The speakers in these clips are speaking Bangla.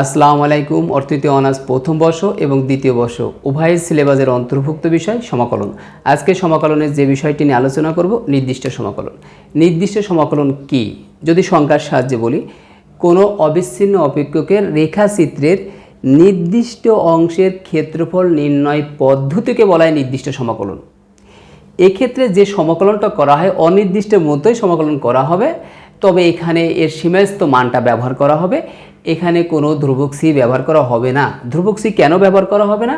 আসসালামু আলাইকুম। অর্থনীতি অনার্স প্রথম বর্ষ এবং দ্বিতীয় বর্ষ। উভয় সিলেবাসের অন্তর্ভুক্ত বিষয় সমাকলন। আজকে সমাকলনের যে বিষয়টি নিয়ে আলোচনা করব, নির্দিষ্ট সমাকলন। নির্দিষ্ট সমাকলন কি? যদি সংখ্যার সাহায্যে বলি, কোনো অবিচ্ছিন্ন অপেক্ষকের রেখাচিত্রের নির্দিষ্ট অংশের ক্ষেত্রফল নির্ণয় পদ্ধতিকে বলা হয় নির্দিষ্ট সমাকলন। এক্ষেত্রে যে সমাকলনটা করা হয় অনির্দিষ্টের মতোই সমাকলন করা হবে। তবে এখানে এর সীমাস্ত মানটা ব্যবহার করা হবে। এখানে কোনো ধ্রুবক সি ব্যবহার করা হবে না। ধ্রুবক সি কেন ব্যবহার করা হবে না?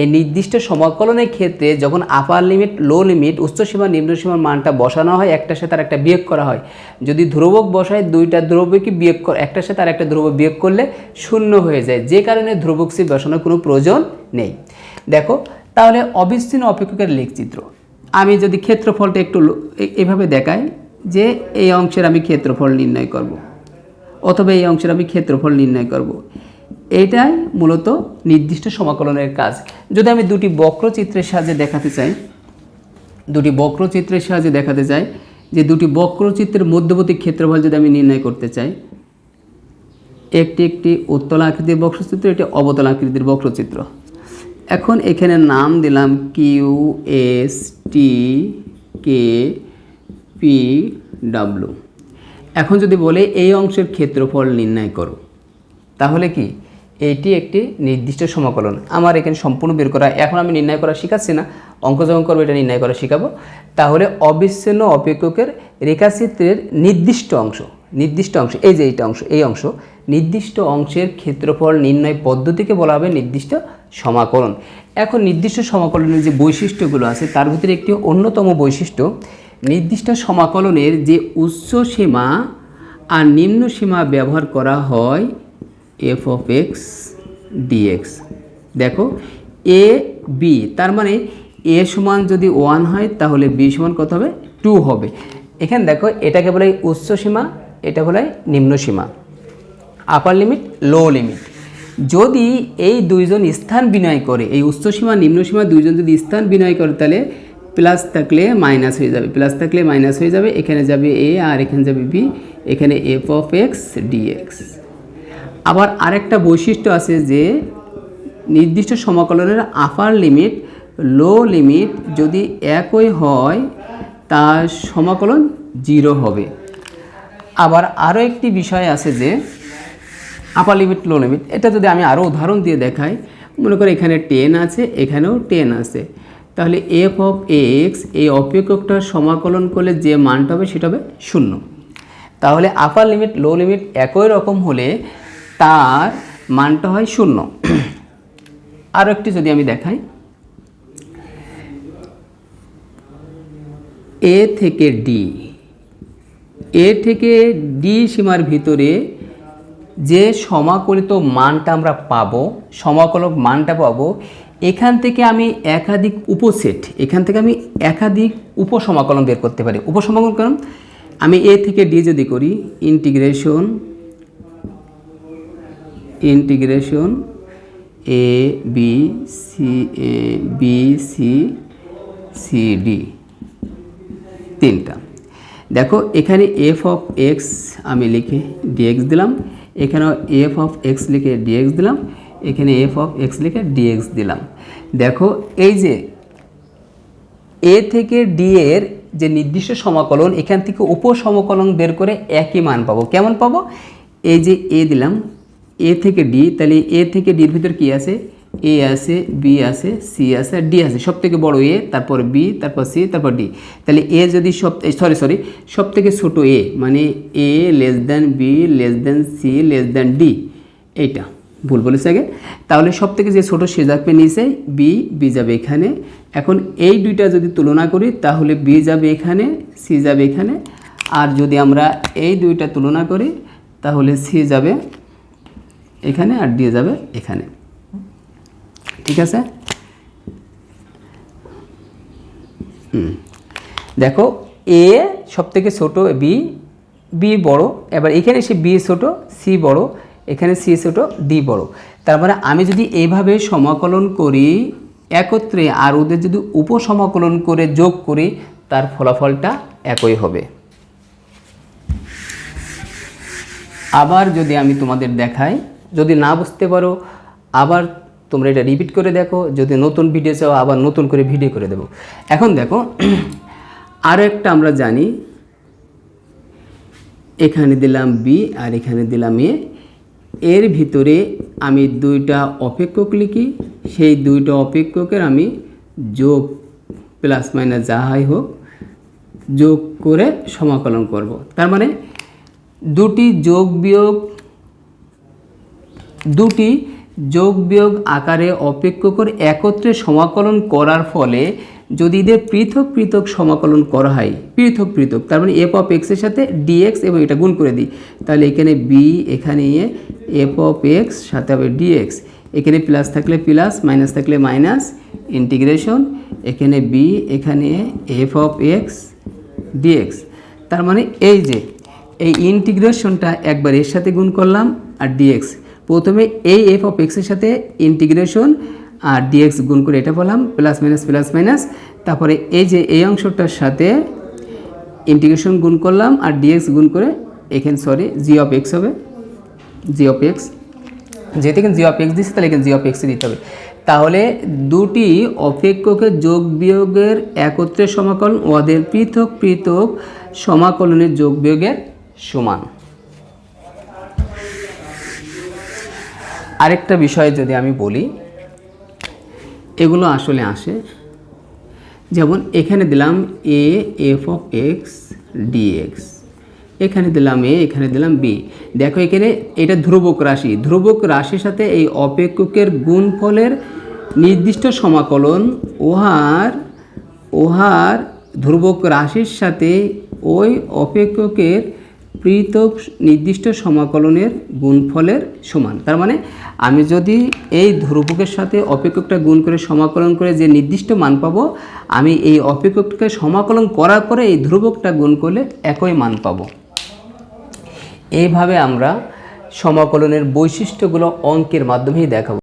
এই নির্দিষ্ট সমাকলনের ক্ষেত্রে যখন আপার লিমিট লো লিমিট উচ্চসীমা নিম্নসীমার মানটা বসানো হয়, একটার সাথে আর একটা বিয়োগ করা হয়। যদি ধ্রুবক বসায়, দুইটা ধ্রুবকই বিয়োগ কর একটার সাথে আর একটা ধ্রুব বিয়োগ করলে শূন্য হয়ে যায়। যে কারণে ধ্রুবক সি বসানোর কোনো প্রয়োজন নেই। দেখো, তাহলে অবিচ্ছিন্ন অপেক্ষকের লেখচিত্র। আমি যদি ক্ষেত্রফলটা একটু এভাবে দেখাই। যে এই অংশের আমি ক্ষেত্রফল নির্ণয় করব। অথবা এই অংশের আমি ক্ষেত্রফল নির্ণয় করব। এটাই মূলত নির্দিষ্ট সমাকলনের কাজ যদি আমি দুটি বক্রচিত্রের সাহায্যে দেখাতে চাই, দুটি বক্রচিত্রের সাহায্যে দেখাতে চাই, যে দুটি বক্রচিত্রের মধ্যবর্তী ক্ষেত্রফল যদি আমি নির্ণয় করতে চাই, একটি একটি উত্তল আকৃতির বক্রচিত্র, একটি অবতল আকৃতির বক্রচিত্র এখন এখানে নাম দিলাম Q S T K P W এখন যদি বলে এই অংশের ক্ষেত্রফল নির্ণয় করো, তাহলে কি? এটি একটি নির্দিষ্ট সমাকলন। আমার এখানে সম্পূর্ণ বের করা, এখন আমি নির্ণয় করা শেখাচ্ছি না, অঙ্ক যখন করব এটা নির্ণয় করা শেখাবো। তাহলে অবিচ্ছিন্ন অপেক্ষকের রেখাচিত্রের নির্দিষ্ট অংশ নির্দিষ্ট অংশ, এই যে এইটা অংশ, এই অংশ, নির্দিষ্ট অংশের ক্ষেত্রফল নির্ণয় পদ্ধতিকে বলা হবে নির্দিষ্ট সমাকলন। এখন নির্দিষ্ট সমাকলনের যে বৈশিষ্ট্যগুলো আছে, তার ভিতরে একটি অন্যতম বৈশিষ্ট্য নির্দিষ্ট সমাকলনের যে উচ্চ সীমা আর নিম্ন সীমা ব্যবহার করা হয় এফ অফ এক্স ডিএক্স দেখো এ বি তার মানে এ সমান যদি ওয়ান হয়, তাহলে বি সমান কত হবে? টু হবে। এখানে দেখো, এটাকে বলে উচ্চ সীমা, এটা বলে নিম্ন সীমা। আপার লিমিট লো লিমিট যদি এই দুইজন স্থান বিনয় করে, এই উচ্চ সীমা, নিম্ন সীমা দুইজন যদি স্থান বিনয় করে, তাহলে প্লাস থাকলে মাইনাস হয়ে যাবে। প্লাস থাকলে মাইনাস হয়ে যাবে, এখানে যাবে এ আর এখানে যাবে বি এখানে এফ অফ এক্স ডিএক্স আবার আরেকটা বৈশিষ্ট্য আছে যে, নির্দিষ্ট সমাকলনের আপার লিমিট লো লিমিট যদি একই হয়, তার সমাকলন জিরো হবে। আবার আরও একটি বিষয় আছে যে আপার লিমিট লো লিমিট এটা যদি আমি আরও উদাহরণ দিয়ে দেখাই, মনে করো এখানে টেন আছে, এখানেও টেন আছে। তাহলে এফ অফ এক্স এই অপেক্ষকটার সমাকলন করলে যে মানটা হবে সেটা হবে শূন্য। তাহলে আপার লিমিট লো লিমিট একই রকম হলে তার মানটা হয় শূন্য। আরও একটি যদি আমি দেখাই। এ থেকে ডি এ থেকে ডি সীমার ভিতরে যে সমাকলিত মানটা আমরা পাবো, সমাকলক মানটা পাবো এখান থেকে আমি একাধিক উপসেট, এখান থেকে আমি একাধিক উপসমাকলন বের করতে পারি। উপসমাকলন আমি এ থেকে ডি যদি করি, integration integration A, B, C, A, B, C C, D. তিনটা। দেখো, এখানে এফ অফ এক্স আমি লিখে ডিএক্স দিলাম। এখানেও এফ অফ এক্স লিখে ডিএক্স দিলাম। এখানে এফ অফ এক্স লিখে ডিএক্স দিলাম। দেখো, এই যে এ থেকে ডি এর যে নির্দিষ্ট সমাকলন, এখান থেকে উপসমাকলন বের করে একই মান পাবো। কেমন পাবো? এই যে এ দিলাম এ থেকে ডি তাহলে এ থেকে ডির ভিতর কি আছে? এ আছে বি আছে সি আছে আর ডি আছে। সব থেকে বড় এ তারপর বি তারপর সি তারপর ডি তাহলে এ যদি সব সরি সরি সব থেকে ছোটো এ মানে A less than B less than C less than D এইটা। ভুল বলেছে আগে। তাহলে সব থেকে যে ছোটো সে যাবে নিচে, বি বি যাবে এখানে। এখন এই দুইটা যদি তুলনা করি, তাহলে বি যাবে এখানে, সি যাবে এখানে। আর যদি আমরা এই দুইটা তুলনা করি, তাহলে সি যাবে এখানে আর ডি যাবে এখানে। ঠিক আছে? দেখো, এ সব থেকে ছোটো, বি বি বড়। এবার এখানে সে বি ছোট, সি বড়। এখানে সি ছোট ডি বড়। তার মানে আমি যদি এইভাবে সমাকলন করি, একত্রে আর ওদের যদি উপসমাকলন করে যোগ করি, তার ফলাফলটা একই হবে। আবার যদি আমি তোমাদের দেখাই, যদি না বুঝতে পারো, আবার তোমরা এটা রিপিট করে দেখো, যদি নতুন ভিডিও চাও, আবার নতুন করে ভিডিও করে দেবো। এখন দেখো আরও একটা আমরা জানি, এখানে দিলাম বি আর এখানে দিলাম এ এর ভিতরে আমি দুইটা অপেক্ষক লিখি, সেই দুইটা অপেক্ষকের আমি যোগ প্লাস মাইনাস যা হয় হোক যোগ করে সমাকলন করব। তার মানে দুটি যোগ বিয়োগ, দুটি যোগ বিয়োগ আকারে অপেক্ষকর একত্রে সমাকলন করার ফলে যদি এদের পৃথক পৃথক সমাকলন করা হয়, পৃথক পৃথক, তার মানে এফ অফ এক্সের সাথে ডিএক্স এবং এটা গুণ করে দিই, তাহলে এখানে বি এখানে এফ অফ এক্স সাথে হবে ডিএক্স এখানে প্লাস থাকলে প্লাস মাইনাস থাকলে মাইনাস ইন্টিগ্রেশন এখানে বি এখানে F of X D X তার মানে এই যে, এই ইন্টিগ্রেশনটা একবার এর সাথে গুণ করলাম আর ডিএক্স প্রথমে এই এফ অফ এক্সের সাথে ইন্টিগ্রেশন আর ডিএক্স গুণ করে এটা বললাম প্লাস মাইনাস প্লাস মাইনাস তারপরে এই যে এই অংশটার সাথে ইন্টিগ্রেশন গুণ করলাম আর ডিএক্স গুণ করে এখানে সরি জি অফ এক্স হবে জি অফ এক্স যেহেতু এখানে জি অফ এক্স দিচ্ছে তাহলে এখানে জি অফ এক্সই দিতে হবে। তাহলে দুটি অপেক্ষকে যোগ বিয়োগের একত্রে সমাকলন, ওদের পৃথক পৃথক সমাকলনের যোগ বিয়োগের সমান। আরেকটা বিষয় যদি আমি বলি এগুলো আসলে আসে। যেমন এখানে দিলাম A F of X D X এখানে দিলাম এ এখানে দিলাম বি দেখো এখানে এটা ধ্রুবক রাশি। ধ্রুবক রাশির সাথে এই অপেক্ষকের গুণফলের নির্দিষ্ট সমাকলন ওহার ওহার ধ্রুবক রাশির সাথে ওই অপেক্ষকের পৃথক নির্দিষ্ট সমাকলনের গুণফলের সমান। তার মানে আমি যদি এই ধ্রুবকের সাথে অপেক্ষকটা গুণ করে সমাকলন করে যে নির্দিষ্ট মান পাবো, আমি এই অপেক্ষকটাকে সমাকলন করার পরে এই ধ্রুবকটা গুণ করলে একই মান পাবো। এইভাবে আমরা সমাকলনের বৈশিষ্ট্যগুলো অঙ্কের মাধ্যমেই দেখাবো।